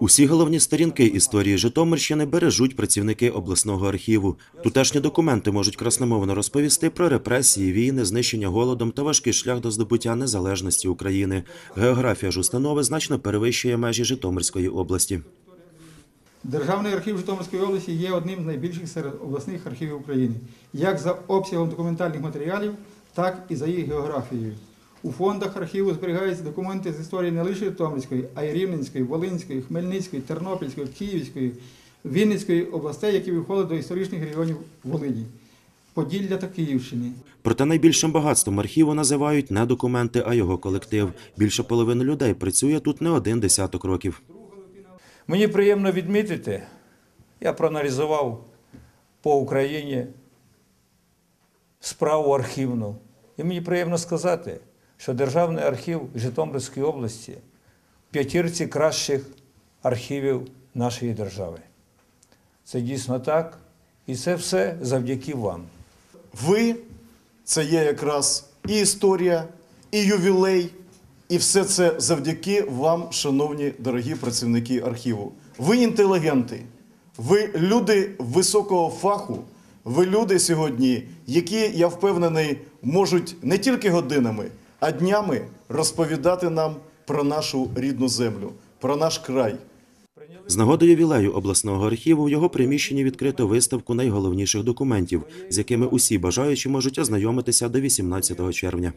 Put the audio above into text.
Усі головні сторінки історії Житомирщини бережуть працівники обласного архіву. Тутешні документи можуть красномовно розповісти про репресії, війни, знищення голодом та важкий шлях до здобуття незалежності України. Географія ж установи значно перевищує межі Житомирської області. Державний архів Житомирської області є одним з найбільших серед обласних архівів України, як за обсягом документальних матеріалів, так і за їх географією. У фондах архіву зберігаються документи з історії не лише Житомирської, а й Рівненської, Волинської, Хмельницької, Тернопільської, Київської, Вінницької областей, які виходять до історичних регіонів Волині, Поділля та Київщини. Проте найбільшим багатством архіву називають не документи, а його колектив. Більше половини людей працює тут не один десяток років. Мені приємно відмітити, я проаналізував по Україні справу архівну. І мені приємно сказати, що Державний архів Житомирської області в п'ятірці кращих архівів нашої держави. Це дійсно так, і це все завдяки вам. Ви це є якраз і історія, і ювілей, і все це завдяки вам, шановні дорогі працівники архіву. Ви інтелігенти, ви люди високого фаху, ви люди сьогодні, які, я впевнений, можуть не тільки годинами, а днями розповідати нам про нашу рідну землю, про наш край. З нагоди ювілею обласного архіву в його приміщенні відкрито виставку найголовніших документів, з якими усі бажаючі можуть ознайомитися до 18 червня.